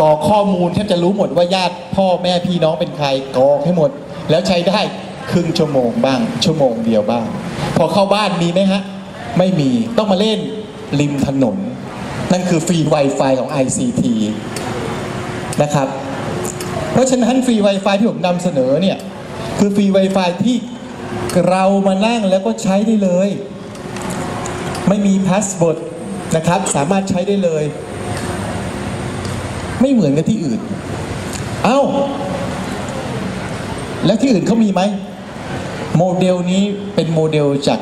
กรอกข้อมูลแทบจะรู้หมดว่าญาติพ่อแม่พี่น้องเป็นใครกรอกให้หมด แล้วใช้ได้ครึ่งชั่วโมงบ้าง ชั่วโมงเดียวบ้าง พอเข้าบ้านมีไหมฮะ ไม่มีต้องมาเล่นริมถนน นั่นคือฟรี Wi-Fi ของ ICT นะครับ เพราะฉะนั้นฟรี Wi-Fi ที่ผมนำเสนอเนี่ย คือฟรี Wi-Fi ที่เรามานั่งแล้วก็ใช้ได้เลย ไม่มีพาสเวิร์ดนะครับ สามารถใช้ได้เลย ไม่เหมือนกับที่อื่น เอ้า แล้วที่อื่นเขามีไหม โมเดลนี้เป็นโมเดลจาก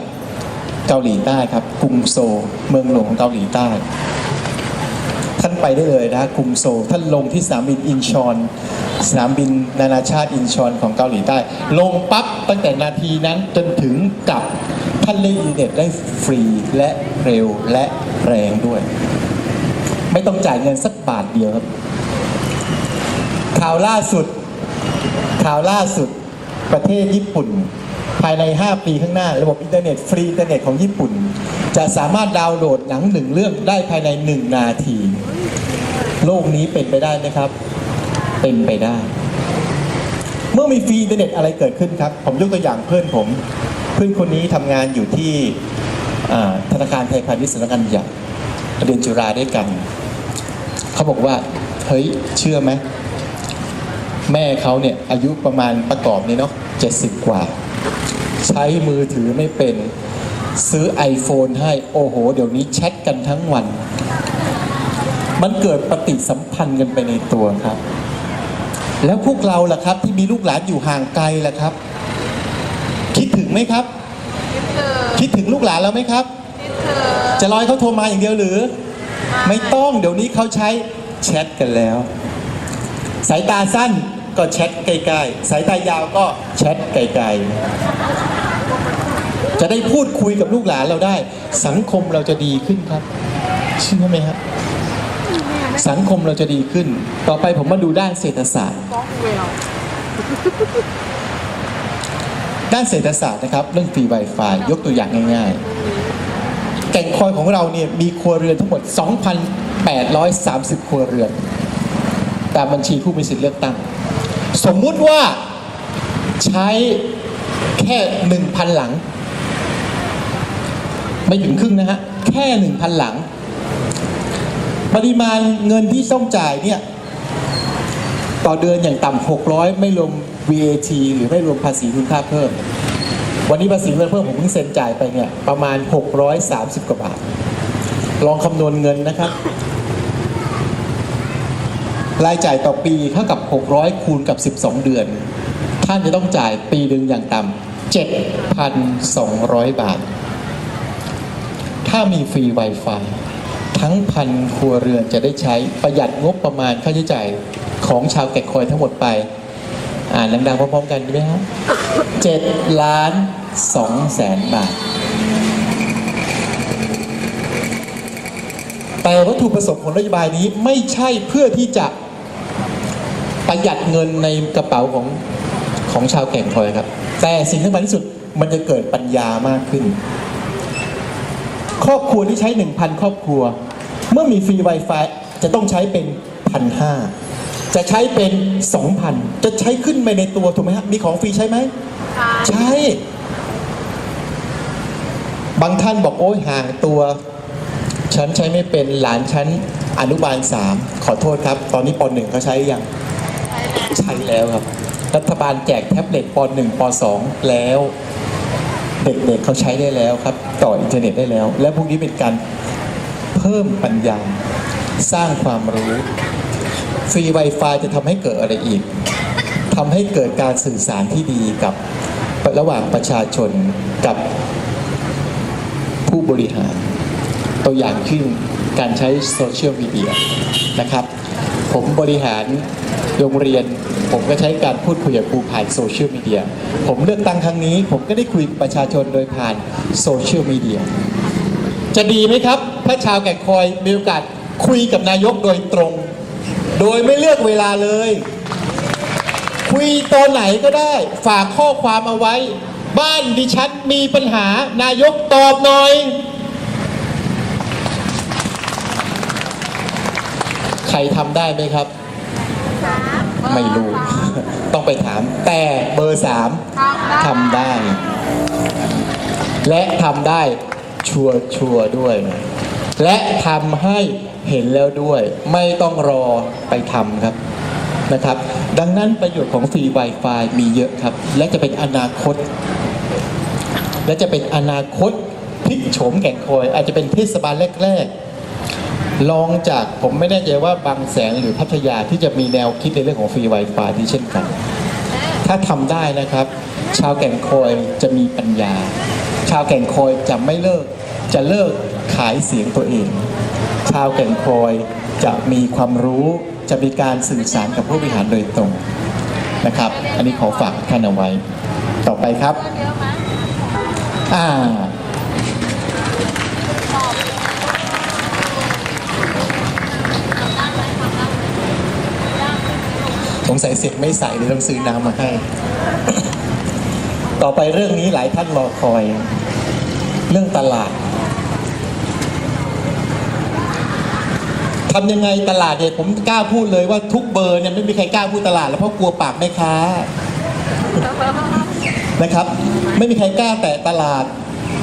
เกาหลีใต้ครับกรุงโซ เมืองหลวงของเกาหลีใต้ ท่านไปได้เลยนะกรุงโซ ท่านลงที่สนามบินอินชอน สนามบินนานาชาติอินชอนของเกาหลีใต้ ลงปั๊บตั้งแต่นาทีนั้นจนถึงกลับท่านเล่นอินเทอร์เน็ตได้ฟรีและเร็วและแรงด้วย ต้องจ่ายเงินสักบาทเดียวครับ ข่าวล่าสุด ข่าวล่าสุด ประเทศญี่ปุ่น ภายใน 5 ปีข้างหน้า ระบบอินเทอร์เน็ตฟรีอินเทอร์เน็ตของญี่ปุ่น จะสามารถดาวน์โหลดหนังหนึ่งเรื่องได้ภายใน 1 นาที โลกนี้เป็นไปได้ไหมครับ เป็นไปได้ เมื่อมีฟรีอินเทอร์เน็ตอะไรเกิดขึ้นครับ ผมยกตัวอย่างเพื่อนผม เพื่อนคนนี้ทำงานอยู่ที่ธนาคารไทยพาณิชย์สำนักงานใหญ่เรียนจุฬาด้วยกัน เขาบอกว่า เฮ้ย เชื่อไหม แม่เขาเนี่ย อายุประมาณประกอบนี่เนาะ70กว่า ใช้มือถือไม่เป็น ซื้อ iPhone ให้ โอ้โห เดี๋ยวนี้แชทกันทั้งวัน มันเกิดปฏิสัมพันธ์กันไปในตัวครับ แล้วพวกเราล่ะครับ ที่มีลูกหลานอยู่ห่างไกลล่ะครับ คิดถึงไหมครับ คิดถึงลูกหลานเราไหมครับ จะรอให้เขาโทรมาอย่างเดียวหรือ ไม่ต้องเดี๋ยวนี้เขาใช้แชทกันแล้ว สายตาสั้นก็แชทไกลๆ สายตายาวก็แชทไกลๆ จะได้พูดคุยกับลูกหลานเราได้ สังคมเราจะดีขึ้นครับเชื่อไหมครับสังคมเราจะดีขึ้น ต่อไปผมมาดูด้านเศรษฐศาสตร์ ด้านเศรษฐศาสตร์นะครับ เรื่องฟรี Wi-Fi ยกตัวอย่างง่าย ๆ ก่งคอยของเราเนี่ยมีครัวเรือนทั้งหมด 2,830 ครัวเรือน ตามบัญชีผู้มีสิทธิเลือกตั้ง สมมุติว่าใช้แค่ 1,000 หลัง ไม่ถึงครึ่งนะฮะ แค่ 1,000 หลัง ปริมาณเงินที่ต้องจ่ายเนี่ยต่อเดือนอย่างต่ำ600 ไม่รวม VAT หรือไม่รวมภาษีคุณค่าเพิ่ม วันนี้ภาษีเงินเพิ่มผมเพิ่งเซ็นจ่ายไปเนี่ยประมาณ 630 กว่าบาท ลองคำนวณเงินนะครับ รายจ่ายต่อปีเท่ากับ 600 คูณกับ 12 เดือน ท่านจะต้องจ่ายปีหนึ่งอย่างต่ำ7,200 บาท ถ้ามีฟรี Wi-Fi ทั้งพันครัวเรือนจะได้ใช้ประหยัดงบประมาณค่าใช้จ่ายของชาวแก่คอยทั้งหมดไป อ่านดังๆพร้อมๆกันดีไหมครับเจ็ดล้านสองแสนบาท แต่วัตถุประสงค์ของนโยบายนี้ไม่ใช่เพื่อที่จะประหยัดเงินในกระเป๋าของของชาวแก่งคอยครับ แต่สิ่งที่สำคัญที่สุดมันจะเกิดปัญญามากขึ้น ครอบครัวที่ใช้ 1,000 ครอบครัว เมื่อมีฟรี Wi-Fi จะต้องใช้เป็นพันห้า จะใช้เป็น 2,000 จะใช้ขึ้นไปในตัวถูกไหมฮะมีของฟรีใช้ไหมใช่ บางท่านบอกโอ้ยห่างตัว ฉันใช้ไม่เป็นหลานฉันอนุบาลสามขอโทษครับ ตอนนี้ปหนึ่งเขาใช้ยังใช้แล้วครับ รัฐบาลแจกแท็บเล็ตปหนึ่งปสองแล้ว เด็กๆเขาใช้ได้แล้วครับ ต่ออินเทอร์เน็ตได้แล้ว และพวกนี้เป็นการเพิ่มปัญญา สร้างความรู้ ฟรี Wi-Fi จะทำให้เกิดอะไรอีกทำให้เกิดการสื่อสารที่ดีกับระหว่างประชาชนกับผู้บริหาร ตัวอย่างขึ้นการใช้โซเชียลมีเดียนะครับ ผมบริหารโรงเรียน ผมก็ใช้การพูดคุยกับครูผ่านโซเชียลมีเดียผมเลือกตั้งครั้งนี้ ผมก็ได้คุยกับประชาชนโดยผ่านโซเชียลมีเดียจะดีไหมครับ ถ้าชาวแก่งคอยมีโอกาสคุยกับนายกโดยตรง โดยไม่เลือกเวลาเลย คุยตอนไหนก็ได้ ฝากข้อความเอาไว้ บ้านดิฉันมีปัญหานายกตอบหน่อย ใครทำได้ไหมครับ ไม่รู้ ต้องไปถาม แต่เบอร์สามทำได้ และทำได้ชัวร์ชัวร์ๆด้วย และทำให้เห็นแล้วด้วย ไม่ต้องรอไปทำครับนะครับ ดังนั้นประโยชน์ของฟรี Wi-Fi มีเยอะครับ และจะเป็นอนาคต และจะเป็นอนาคตพลิกโฉมแก่งคอย อาจจะเป็นเทศบาลแรกๆลองจากผมไม่แน่ใจว่าบางแสนหรือพัทยาที่จะมีแนวคิดในเรื่องของฟรี Wi-Fi ที่เช่นกัน ถ้าทำได้นะครับ ชาวแก่งคอยจะมีปัญญา ชาวแก่งคอยจะไม่เลิกจะเลิก ขายเสียงตัวเอง ชาวแก่งคอยจะมีความรู้จะมีการสื่อสารกับผู้บริหารโดยตรงนะครับ อันนี้ขอฝากท่านเอาไว้ ต่อไปครับอ่าสงสัยเสร็จไม่ใส่เลยต้องซื้อน้ำมาให้ ต่อไปเรื่องนี้หลายท่านรอคอย เรื่องตลาด ทำยังไงตลาดเนี่ยผมกล้าพูดเลยว่าทุกเบอร์เนี่ยไม่มีใครกล้าพูดตลาดแล้วเพราะกลัวปากแม่ค้านะครับ ไม่มีใครกล้าแตะตลาด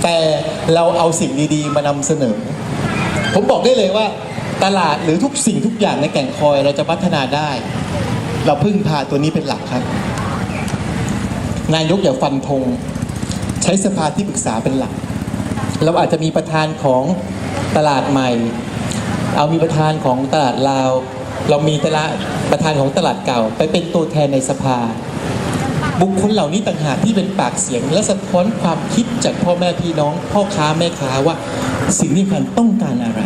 แต่เราเอาสิ่งดีๆ มานำเสนอ ผมบอกได้เลยว่า ตลาดหรือทุกสิ่งทุกอย่างในแก่งคอยเราจะพัฒนาได้ เราพึ่งพาตัวนี้เป็นหลักครับ นายกอย่าฟันธงใช้สภาที่ปรึกษาเป็นหลัก เราอาจจะมีประธานของตลาดใหม่ เอามีประธานของตลาดลาว เรามีตลาดประธานของตลาดเก่า ไปเป็นตัวแทนในสภา บุคคลเหล่านี้ต่างหากที่เป็นปากเสียง และสะท้อนความคิดจากพ่อแม่พี่น้อง พ่อค้าแม่ค้าว่าสิ่งที่คันต้องการอะไร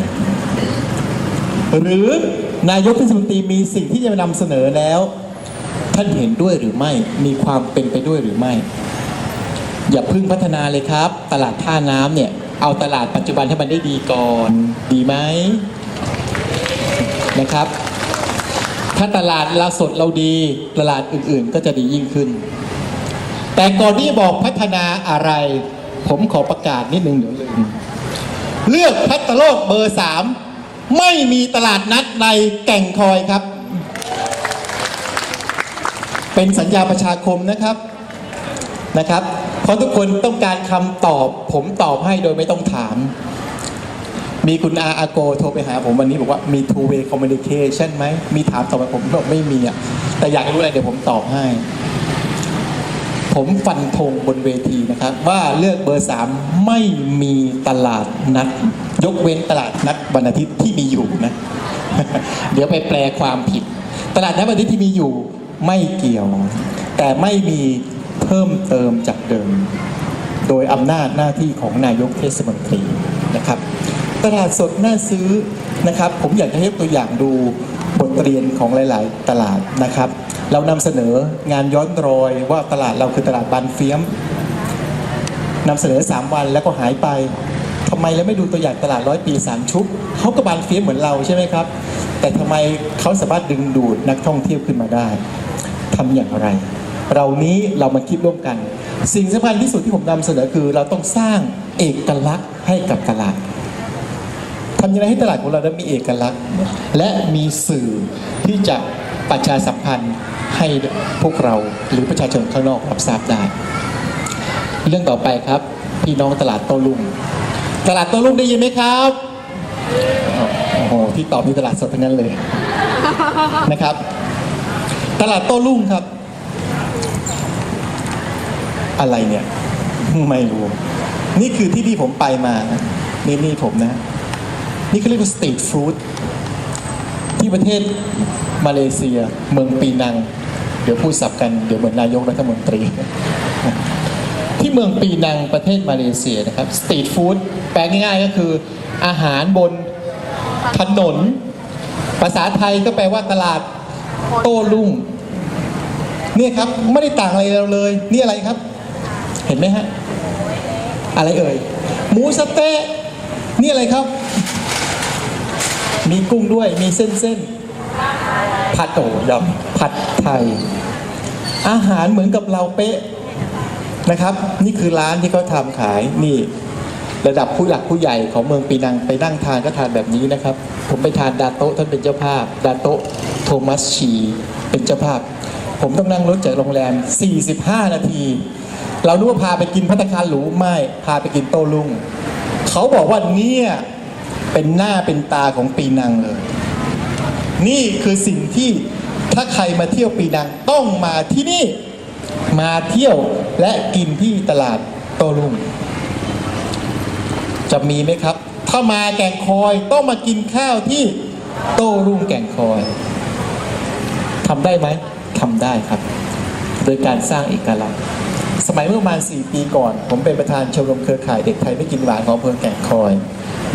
หรือนายกเทศมนตรีมีสิ่งที่จะนำเสนอแล้ว ท่านเห็นด้วยหรือไม่มีความเป็นไปด้วยหรือไม่ อย่าพึ่งพัฒนาเลยครับ ตลาดท่าน้ำเนี่ยเอาตลาดปัจจุบันให้มันได้ดีก่อน ดีไหม นะครับ ถ้าตลาดเราสดเราดีตลาดอื่นๆ ก็จะดียิ่งขึ้น แต่ก่อนที่บอกพัฒนาอะไร ผมขอประกาศนิดนึงเดี๋ยวลืมเลือกพัตโลกเบอร์สามไม่มีตลาดนัดในแก่งคอยครับ เป็นสัญญาประชาคมนะครับนะครับ เพราะทุกคนต้องการคำตอบ ผมตอบให้โดยไม่ต้องถาม มีคุณอาอาโกโทรไปหาผมวันนี้บอกว่ามี two way communication ไหม มีถามตอบไปผมบอกไม่มีอะแต่อยากรู้อะไรเดี๋ยวผมตอบให้ ผมฟันธงบนเวทีนะครับ ว่าเลือกเบอร์สามไม่มีตลาดนัด ยกเว้นตลาดนัดวันอาทิตย์ที่มีอยู่นะ เดี๋ยวไปแปลความผิด ตลาดนัดวันอาทิตย์ที่มีอยู่ไม่เกี่ยว แต่ไม่มีเพิ่มเติมจากเดิม โดยอำนาจหน้าที่ของนายกเทศมนตรีนะครับ ตลาดสดน่าซื้อนะครับ ผมอยากจะให้ตัวอย่างดูบทเรียนของหลาย ๆ ตลาดนะครับ เรานำเสนองานย้อนรอยว่าตลาดเราคือตลาดบานเฟียมนำเสนอ 3 วันแล้วก็หายไปทำไมเราไม่ดูตัวอย่างตลาดร้อยปีสามชุกเขาก็บานเฟียมเหมือนเราใช่ไหมครับ แต่ทำไมเขาสามารถดึงดูดนักท่องเที่ยวขึ้นมาได้ทำอย่างไร เรานี้เรามาคิดร่วมกัน สิ่งสำคัญที่สุดที่ผมนำเสนอคือเราต้องสร้างเอกลักษณ์ให้กับตลาด ทำยังไงให้ตลาดของเราได้มีเอกลักษณ์ และมีสื่อที่จะประชาสัมพันธ์ให้พวกเราหรือประชาชนข้างนอกรับทราบได้ เรื่องต่อไปครับ พี่น้องตลาดโต้รุ่งตลาดโต้รุ่งได้ยินไหมครับโอ้โหที่ตอบมีตลาดสดทั้งนั้นเลยนะครับ ตลาดโต้รุ่งครับ อะไรเนี่ย ไม่รู้ นี่คือที่ที่ผมไปมา นี่นี่ผมนะ นี่เขาเรียกว่าสตรีทฟู้ดที่ประเทศมาเลเซีย เมืองปีนัง เดี๋ยวพูดสับกันเดี๋ยวเหมือนนายกรัฐมนตรี ที่เมืองปีนังประเทศมาเลเซียนะครับสตรีทฟู้ดแปลง่ายๆก็คืออาหารบนถนน ภาษาไทยก็แปลว่าตลาดโต้รุ่งเนี่ยครับไม่ได้ต่างอะไรเราเลย นี่อะไรครับ เห็นไหมฮะ อะไรเอ่ย หมูสเต๊ะนี่อะไรครับ มีกุ้งด้วยมีเส้นเส้นผัดโอยำผัดไทย อาหารเหมือนกับเราเป๊ะนะครับ นี่คือร้านที่เขาทำขายนี่ระดับผู้หลักผู้ใหญ่ของเมืองปีนังไปนั่งทานก็ทานแบบนี้นะครับ ผมไปทานดาโต้ท่านเป็นเจ้าภาพ ดาโต้โทมัสชีเป็นเจ้าภาพ ผมต้องนั่งรถจากโรงแรม 45 นาที เรานึกว่าพาไปกินพัตคารหรูไม่พาไปกินโต้รุ่งเขาบอกว่าเนี่ย เป็นหน้าเป็นตาของปีนังเลย นี่คือสิ่งที่ถ้าใครมาเที่ยวปีนังต้องมาที่นี่มาเที่ยวและกินที่ตลาดโต้รุ่งจะมีไหมครับ ถ้ามาแก่งคอยต้องมากินข้าวที่โต้รุ่งแก่งคอยทำได้ไหมทำได้ครับ โดยการสร้างเอกลักษณ์สมัยเมื่อประมาณ 4 ปีก่อน ผมเป็นประธานชมรมเครือข่ายเด็กไทยไม่กินหวานของอำเภอแก่งคอย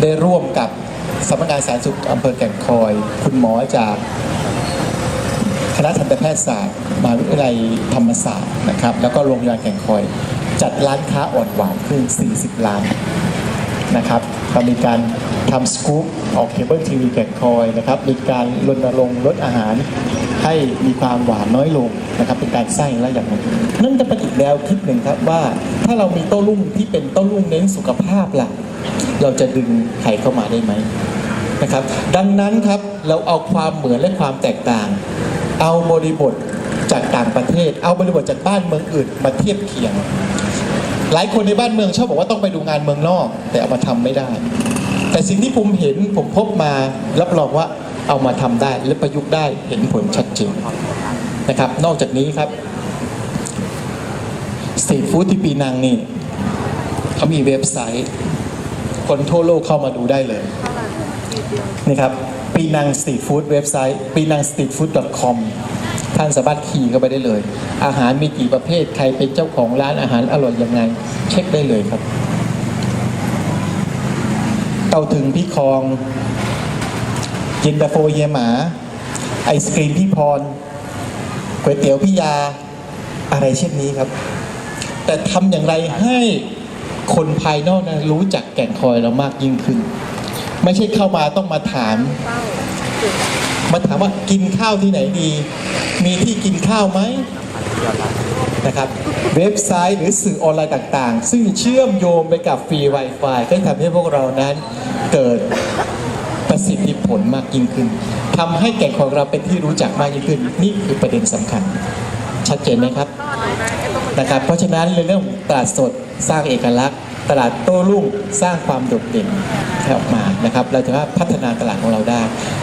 ได้ร่วมกับสำนักงานสาธารณสุขอำเภอแก่งคอย คุณหมอจากคณะทันตแพทยศาสตร์มหาวิทยาลัยธรรมศาสตร์นะครับ แล้วก็โรงพยาบาลแก่งคอย จัดร้านค้าอ่อนหวานขึ้น 40 ล้านนะครับเรามีการ ทำสกู๊ปออกเคเบิลทีวีแก่งคอยนะครับมีการรณรงค์ลดอาหารให้มีความหวานน้อยลงนะครับเป็นการสร้างและอย่างหนึ่งนั่นจะเป็นอีกแนวคิดหนึ่งครับว่าถ้าเรามีโต้รุ่งที่เป็นโต้รุ่งเน้นสุขภาพล่ะเราจะดึงใครเข้ามาได้ไหมนะครับดังนั้นครับเราเอาความเหมือนและความแตกต่าง เอาบริบทจากต่างประเทศ เอาบริบทจากบ้านเมืองอื่นมาเทียบเคียง หลายคนในบ้านเมืองชอบบอกว่าต้องไปดูงานเมืองนอก แต่เอามาทำไม่ได้ สิ่งที่ผมเห็นผมพบมารับรองว่าเอามาทำได้และประยุกต์ได้เห็นผลชัดเจนนะครับ นอกจากนี้ครับสตรีทฟู้ดที่ปีนังนี่เขามีเว็บไซต์ คนทั่วโลกเข้ามาดูได้เลยนี่ครับปีนังสตรีทฟู้ดเว็บไซต์ปีนังสตรีทฟู้ด .com ท่านสามารถคีย์เข้าไปได้เลย อาหารมีกี่ประเภทใครเป็นเจ้าของร้านอาหารอร่อยยังไง เช็คได้เลยครับ เต้าถึงพี่คองเย็นตาโฟเฮียหมา ไอศกรีมพี่พรก๋วยเตี๋ยวพี่ยาอะไรเช่นนี้ครับ แต่ทำอย่างไรให้คนภายนอกนะรู้จักแก่งคอยเรามากยิ่งขึ้น ไม่ใช่เข้ามาต้องมาถาม มาถามว่ากินข้าวที่ไหนดี มีที่กินข้าวไหม นะครับเว็บไซต์หรือสื่อออนไลน์ต่างๆ ซึ่งเชื่อมโยงไปกับฟรี Wi-Fi ก็ทำให้พวกเรานั้นเกิดประสิทธิผลมากยิ่งขึ้นทำให้แก่งของเราเป็นที่รู้จักมากยิ่งขึ้น นี่คือประเด็นสำคัญ ชัดเจนไหมครับนะครับ เพราะฉะนั้นเรื่องตลาดสดสร้างเอกลักษณ์ ตลาดโต้รุ่งสร้างความโดดเด่นออกมานะครับเราจะว่าพัฒนาตลาดของเราได้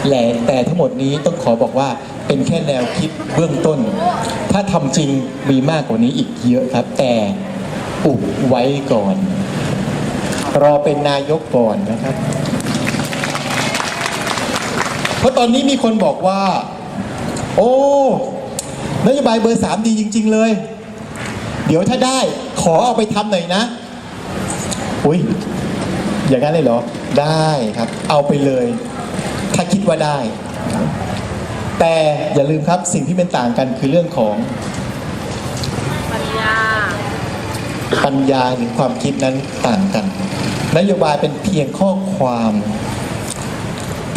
และแต่ทั้งหมดนี้ต้องขอบอกว่าเป็นแค่แนวคิดเบื้องต้น ถ้าทำจริงมีมากกว่านี้อีกเยอะครับ แต่อุบไว้ก่อน รอเป็นนายกก่อนนะครับ เพราะตอนนี้มีคนบอกว่า โอ้นโยบายเบอร์สามดีจริง ๆ เลย เดี๋ยวถ้าได้ขอเอาไปทำหน่อยนะ อุ้ยอย่างนั้นเลยเหรอ ได้ครับ เอาไปเลย ถ้าคิดว่าได้ แต่อย่าลืมครับสิ่งที่เป็นต่างกันคือเรื่องของปัญญา ปัญญาหรือความคิดนั้นต่างกัน นโยบายเป็นเพียงข้อความ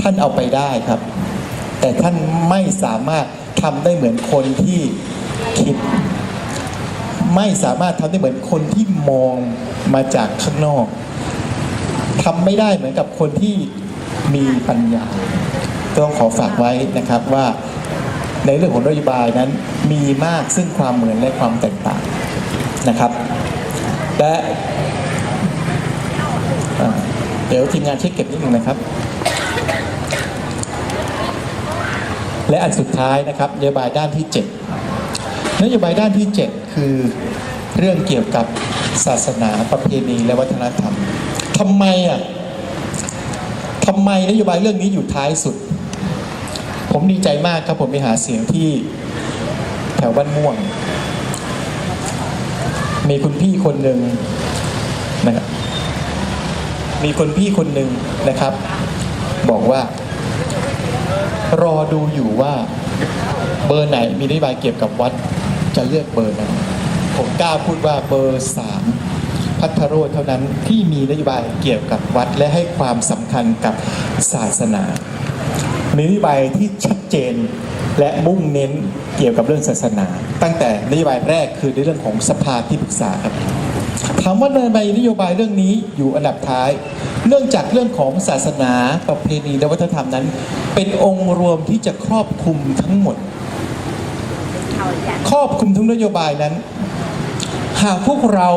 ท่านเอาไปได้ครับ แต่ท่านไม่สามารถทำได้เหมือนคนที่คิด ไม่สามารถทำได้เหมือนคนที่มอง มาจากข้างนอกทำไม่ได้เหมือนกับคนที่มีปัญญาต้องขอฝากไว้นะครับว่าในเรื่องของนโยบายนั้นมีมากซึ่งความเหมือนและความแตกต่างนะครับ และเดี๋ยวทีมงานเช็คเก็บนิดหนึ่งนะครับ และอันสุดท้ายนะครับนโยบายด้านที่ 7 นโยบายด้านที่ 7 คือเรื่องเกี่ยวกับ ศาสนาประเพณีและวัฒนธรรมทำไมอะทำไมนโยบายเรื่องนี้อยู่ท้ายสุด ผมดีใจมากครับผมไปหาเสียงที่แถวบ้านม่วง มีคุณพี่คนหนึ่งนะครับมีคนพี่คนหนึ่งนะครับ บอกว่า รอดูอยู่ว่าเบอร์ไหนมีนโยบายเกี่ยวกับวัดจะเลือกเบอร์นั้น ผมกล้าพูดว่าเบอร์สามพัทรโรธเท่านั้นที่มีนโยบายเกี่ยวกับวัดและให้ความสำคัญกับศาสนามีนโยบายที่ชัดเจนและมุ่งเน้นเกี่ยวกับเรื่องศาสนา ตั้งแต่นโยบายแรกคือในเรื่องของสภาที่ปรึกษาครับถามว่าในใบนโยบายเรื่องนี้อยู่อันดับท้าย เนื่องจากเรื่องของศาสนาประเพณีและวัฒนธรรมนั้น เป็นองค์รวมที่จะครอบคลุมทั้งหมดเขาจะครอบคลุมทุกนโยบายนั้น หากพวกเรา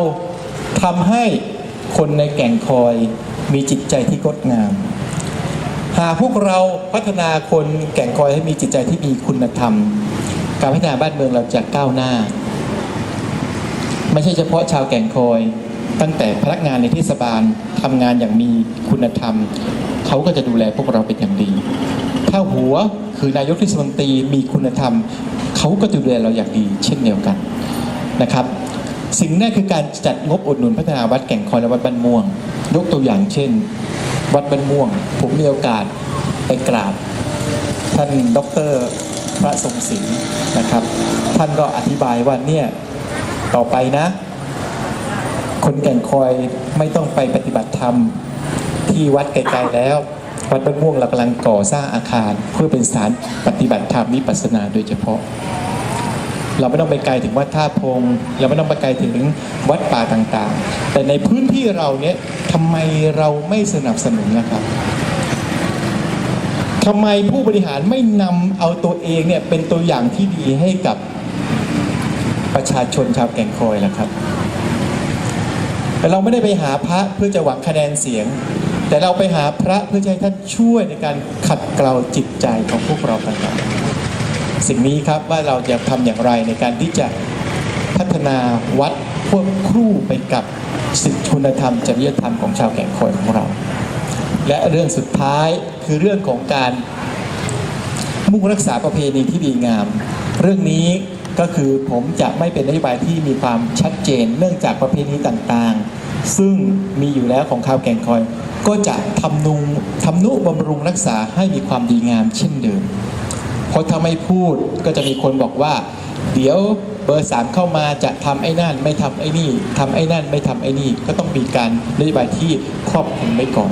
ทำให้คนในแก่งคอยมีจิตใจที่งดงาม หากพวกเราพัฒนาคนแก่งคอยให้มีจิตใจที่มีคุณธรรม การพัฒนาบ้านเมืองเราจะก้าวหน้า ไม่ใช่เฉพาะชาวแก่งคอย ตั้งแต่พนักงานในเทศบาลทำงานอย่างมีคุณธรรม เขาก็จะดูแลพวกเราเป็นอย่างดี ถ้าหัวคือนายกเทศมนตรีมีคุณธรรม เขาก็จะดูแลเราอย่างดี เช่นเดียวกันนะครับ สิ่งแรกคือการจัดงบอุดหนุนพัฒนาวัดแก่งคอยและวัดบ้านม่วง ยกตัวอย่างเช่น วัดบ้านม่วง ผมมีโอกาสไปกราบ ท่านดอกเตอรพระทรงศิลป์นะครับ ท่านก็อธิบายว่าเนี่ยต่อไปนะ คนแก่งคอยไม่ต้องไปปฏิบัติธรรมที่วัดไกลๆแล้ว วัดบ้านม่วงเรากำลังก่อสร้างอาคาร เพื่อเป็นสถานปฏิบัติธรรมวิปัสสนาโดยเฉพาะ เราไม่ต้องไปไกลถึงวัดท่าพง เราไม่ต้องไปไกลถึงวัดป่าต่างๆ แต่ในพื้นที่เราเนี่ยทำไมเราไม่สนับสนุนนะครับทำไมผู้บริหารไม่นำเอาตัวเองเนี่ยเป็นตัวอย่างที่ดีให้กับประชาชนชาวแก่งคอยล่ะครับแต่เราไม่ได้ไปหาพระเพื่อจะหวังคะแนนเสียง แต่เราไปหาพระเพื่อให้ท่านช่วยในการขัดเกลาจิตใจของพวกเราต่างๆ สิ่งนี้ครับว่าเราจะทำอย่างไรในการที่จะพัฒนาวัดควบคู่ไปกับสิทธิคุณธรรม จริยธรรมของชาวแก่งคอยของเรา และเรื่องสุดท้ายคือเรื่องของการมุ่งรักษาประเพณีที่ดีงาม เรื่องนี้ก็คือผมจะไม่เป็นนโยบายที่มีความชัดเจน เนื่องจากประเพณีต่างๆ ซึ่งมีอยู่แล้วของชาวแก่งคอย ก็จะทำนุงทำนุบำรุงรักษาให้มีความดีงามเช่นเดิม เพราะถ้าไม่พูดก็จะมีคนบอกว่า เดี๋ยวเบอร์สามเข้ามาจะทำไอ้นั่นไม่ทำไอ้นี่ทำไอ้นั่นไม่ทำไอ้นี่ ก็ต้องมีการนโยบายที่ครอบคลุมไว้ก่อน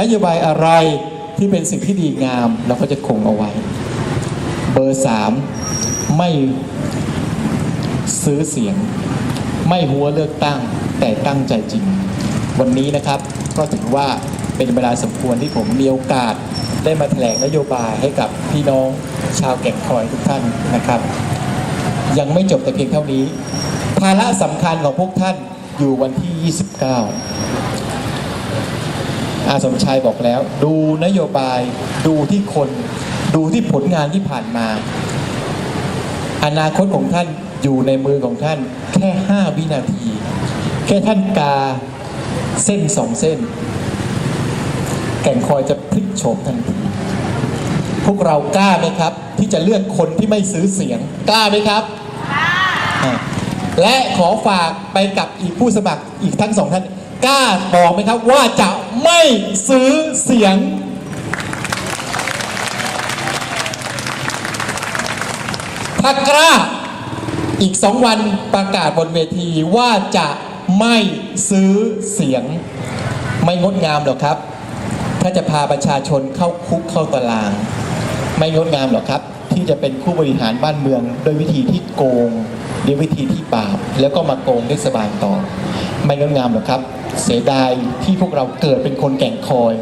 นโยบายอะไรที่เป็นสิ่งที่ดีงามเราก็จะคงเอาไว้ เบอร์สามไม่ซื้อเสียง ไม่หัวเลือกตั้งแต่ตั้งใจจริง วันนี้นะครับก็ถือว่าเป็นเวลาสมควรที่ผมมีโอกาส ได้มาแถลงนโยบายให้กับพี่น้องชาวแก่งคอยทุกท่านนะครับ ยังไม่จบแต่เพียงเท่านี้ ภาระสำคัญของพวกท่านอยู่วันที่ 29 อาสมชายบอกแล้ว ดูนโยบายดูที่คนดูที่ผลงานที่ผ่านมา อนาคตของท่านอยู่ในมือของท่านแค่ 5 วินาที แค่ท่านกาเส้นสองเส้น แก่งคอยจะ โฉมทันทีพวกเรากล้าไหมครับ ที่จะเลือกคนที่ไม่ซื้อเสียง กล้าไหมครับกล้าและขอฝากไปกับอีกผู้สมัครอีกทั้งสองท่านกล้าบอกไหมครับว่าจะไม่ซื้อเสียง ถ้ากล้าอีกสองวันประกาศบนเวทีว่าจะไม่ซื้อเสียง ไม่งดงามหรอกครับ ถ้าจะพาประชาชนเข้าคุกเข้าตาราง ไม่งดงามหรอกครับ ที่จะเป็นผู้บริหารบ้านเมือง โดยวิธีที่โกงด้วยวิธีที่บาปแล้วก็มาโกงเทศบาลต่อ ไม่งดงามหรอกครับ เสียดายที่พวกเราเกิดเป็นคนแก่งคอย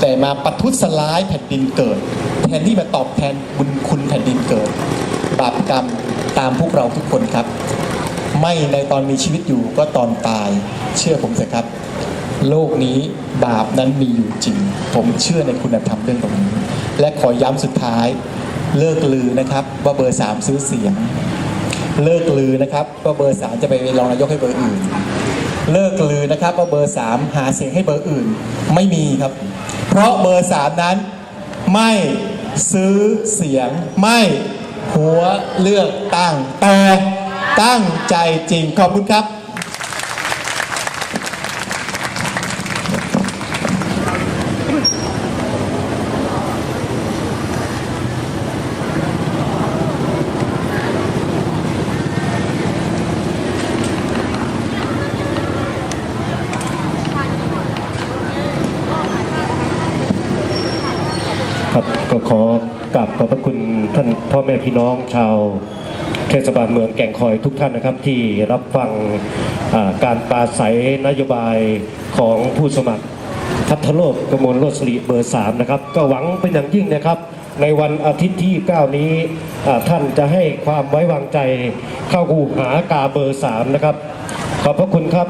แต่มาปัทุษร้ายแผ่นดินเกิด แทนที่มาตอบแทนบุญคุณแผ่นดินเกิด บาปกรรมตามพวกเราทุกคนครับ ไม่ในตอนมีชีวิตอยู่ก็ตอนตายเชื่อผมเถอะครับ โลกนี้บาปนั้นมีอยู่จริง ผมเชื่อในคุณธรรมเรื่องตรงนี้ และขอย้ำสุดท้ายเลิกลือนะครับว่าเบอร์สามซื้อเสียง เลิกลือนะครับว่าเบอร์สามจะไปรองนายกให้เบอร์อื่น เลิกลือนะครับว่าเบอร์สามหาเสียงให้เบอร์อื่นไม่มีครับ เพราะเบอร์สามนั้นไม่ซื้อเสียงไม่หัวเลือกตั้งแต่ตั้งใจจริงขอบคุณครับ ค รับขอบพระคุณท่านพ่อแม่พี่น้องชาวเทศบาลเมืองแก่งคอยทุกท่านนะครับที่รับฟังการปราศัยนโยบายของผู้สมัครพัทโลกกมลโรสลีเบอร์3นะครับก็หวังเป็นอย่างยิ่งนะครับ ในวันอาทิตย์ที่ 9 นี้ท่านจะให้ความไว้วางใจเข้าคูหากาเบอร์ 3 นะครับ ขอบพระคุณครับ